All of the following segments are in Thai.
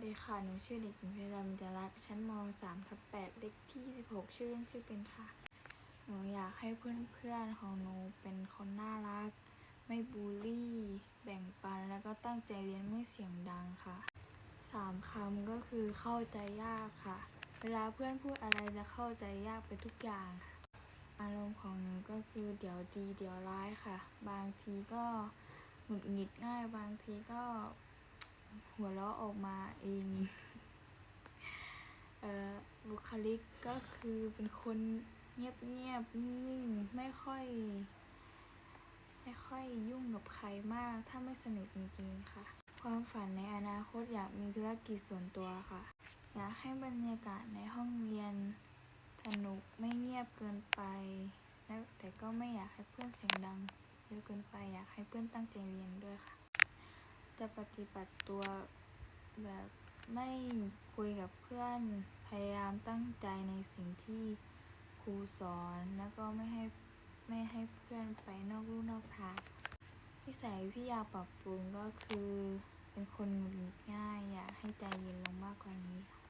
วัสดีค่ะ หนูชื่อเด็กหญิงเพชรมิจรักชั้นม 3 ทับ8เลขที่ 16 ชื่อเล่นชื่อเป็นค่ะ หนูอยากให้เพื่อนๆของหนูเป็นคนน่ารัก ไม่บูลลี่ แบ่งปัน แล้วก็ตั้งใจเรียนไม่เสียงดังค่ะสามคำก็คือเข้าใจยากค่ะ เวลาเพื่อนพูดอะไรจะเข้าใจยากไปทุกอย่างค่ะ อารมณ์ของหนูก็คือเดี๋ยวดีเดี๋ยวร้ายค่ะ บางทีก็หงุดหงิดง่าย บางทีก็ หัวเราะออกมาเองเอ่อบุคลิกก็คือเป็นคนเงียบเงียบๆนิ่งไม่ค่อย ไม่ค่อยยุ่งกับใครมาก ถ้าไม่สนิทจริงๆค่ะ ความฝันในอนาคตอยากมีธุรกิจส่วนตัวค่ะ อยากให้บรรยากาศในห้องเรียนสนุกไม่เงียบเกินไปแต่ก็ไม่อยากให้เพื่อนเสียงดังเยอะเกินไปอยากให้เพื่อนตั้งใจเรียนด้วยค่ะ จะปฏิบัติตัวแบบไม่คุยกับเพื่อน พยายามตั้งใจในสิ่งที่ครูสอนแล้วก็ไม่ให้ไม่ให้เพื่อนไปนอกลู่นอกทางนิสัยที่อยากปรับปรุงก็คือ เป็นคนหงุดหงิดง่าย อยากให้ใจเย็นลงมากกว่านี้ค่ะ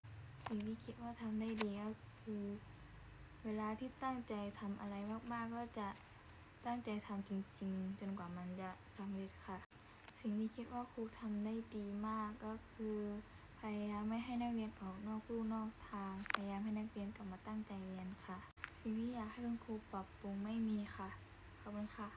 สิ่งที่คิดว่าทำได้ดีก็คือ เวลาที่ตั้งใจทำอะไรมากๆ ก็จะตั้งใจทำจริง ๆ จนกว่ามันจะสำเร็จค่ะ สิ่งที่คิดว่าครูทำได้ดีมากก็คือ พยายามไม่ให้นักเรียนออกนอกลู่นอกทาง พยายามให้นักเรียนกลับมาตั้งใจเรียนค่ะสิ่งที่อยากให้คุณครูปรับปรุงไม่มีค่ะขอบคุณค่ะ